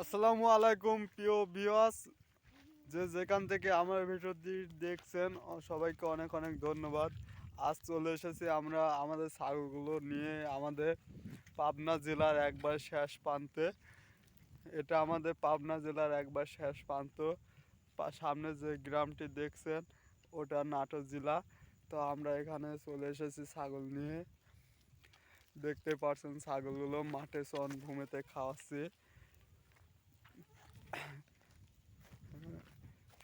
আসসালামু আলাইকুম, প্রিয় বিওয়াস যে যেখান থেকে আমার ভিডিওটি দেখছেন সবাইকে অনেক অনেক ধন্যবাদ। আজ চলে এসেছি আমরা আমাদের ছাগলগুলো নিয়ে আমাদের পাবনা জেলার একবার শেষ প্রান্তে। এটা আমাদের পাবনা জেলার একবার শেষ প্রান্ত। সামনে যে গ্রামটি দেখছেন, ওটা নাটোর জেলা। তো আমরা এখানে চলে এসেছি ছাগল নিয়ে। দেখতে পাচ্ছেন ছাগলগুলো মাঠে চন ভূমিতে খাওয়াচ্ছে।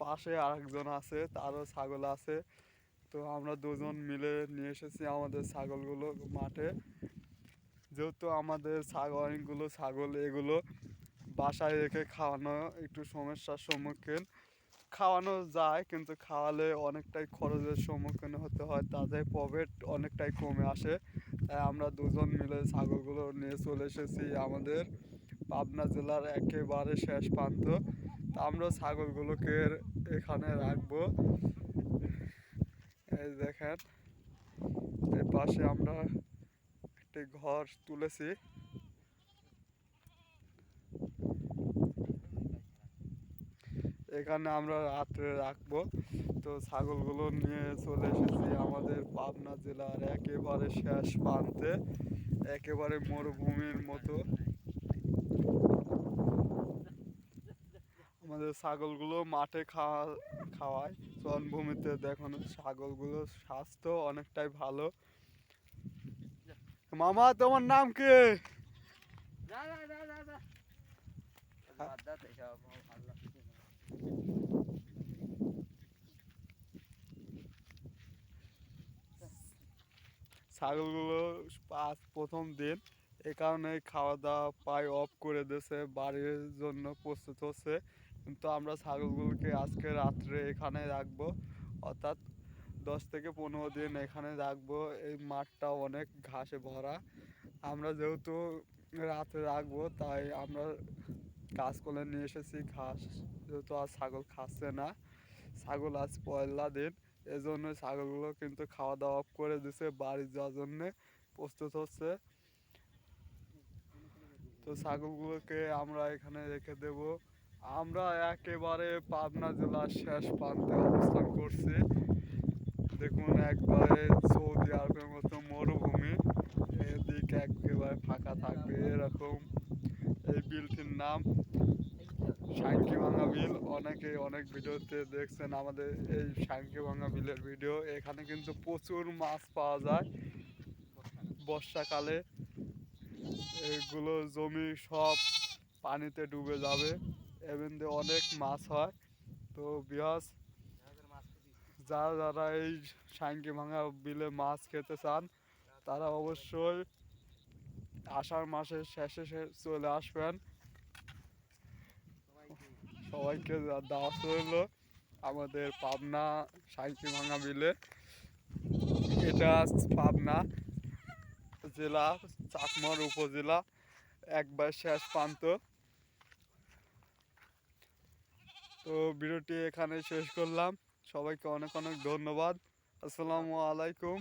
পাশে আরেকজন আছে, তারও ছাগল আছে। তো আমরা দুজন মিলে নিয়ে এসেছি আমাদের ছাগলগুলো মাঠে। যেহেতু আমাদের ছাগল, অনেকগুলো ছাগল, এগুলো বাসায় রেখে খাওয়ানো একটু সমস্যার সম্মুখীন। খাওয়ানো যায়, কিন্তু খাওয়ালে অনেকটাই খরচের সম্মুখীন হতে হয় তাতে প্রফিট অনেকটাই কমে আসে। তাই আমরা দুজন মিলে ছাগলগুলো নিয়ে চলে এসেছি আমাদের পাবনা জেলার একেবারে শেষ প্রান্ত। আমরা ছাগলগুলোকে এখানে রাখব। এই দেখেন এর পাশে আমরা একটি ঘর তুলেছি। এখানে আমরা রাত্রে রাখব। তো ছাগলগুলো নিয়ে চলে এসেছি আমাদের পাবনা জেলার একেবারে শেষ প্রান্তে, একেবারে মরুভূমির মতো। আমাদের ছাগলগুলো মাঠে খাওয়া খাওয়ায়। বনভূমিতে দেখুন ছাগলগুলো স্বাস্থ্য অনেকটাই ভালো। মামা তোমার নাম কি। ছাগলগুলো আজ প্রথম দিন। এই কারণে খাওয়া দাওয়া পায় অফ করে দিয়েছে বাড়ির জন্য প্রস্তুত হচ্ছে। কিন্তু আমরা ছাগলগুলোকে আজকে রাত্রে এখানে রাখব। অর্থাৎ দশ থেকে পনেরো দিন এখানে রাখব। এই মাঠটা অনেক ঘাসে ভরা। আমরা যেহেতু রাতে রাখব, তাই আমরা কাজ করে নিয়ে এসেছি। ঘাস যেহেতু আর ছাগল খাচ্ছে না। ছাগল আজ পয়লা দিন। এজন্য ছাগলগুলো কিন্তু খাওয়া দাওয়া করে দিছে, বাড়ি যাওয়ার জন্যে প্রস্তুত হচ্ছে। তো ছাগলগুলোকে আমরা এখানে রেখে দেব। আমরা একেবারে পাবনা জেলার শেষ প্রান্তে অবস্থান করছি। দেখুন, একবারে সৌদি আরবের মতো মরুভূমি। এদিক একেবারে ফাঁকা থাকবে এরকম। এই বিলটির নাম সাংকি ভাঙা বিল। অনেকে অনেক ভিডিওতে দেখছেন আমাদের এই সাংকি ভাঙা বিলের ভিডিও। এখানে কিন্তু প্রচুর মাছ পাওয়া যায় বর্ষাকালে। এগুলো জমি সব পানিতে ডুবে যাবে। এমনিতে অনেক মাছ হয়। তো বিহাস যারা যারা এই সাংকি ভাঙা বিলে মাছ খেতে চান, তারা অবশ্যই আষাঢ় মাসের শেষে চলে আসবেন। সবাইকে সবাইকে দা- দাওয়াত রইল আমাদের পাবনা সাইকি ভাঙা বিলে। এটা পাবনা জেলা, চাকমার উপজেলা, একবার শেষ প্রান্ত। তো ভিডিওটি এখানে শেষ করলাম। সবাইকে অনেক অনেক ধন্যবাদ। আসসালামু আলাইকুম।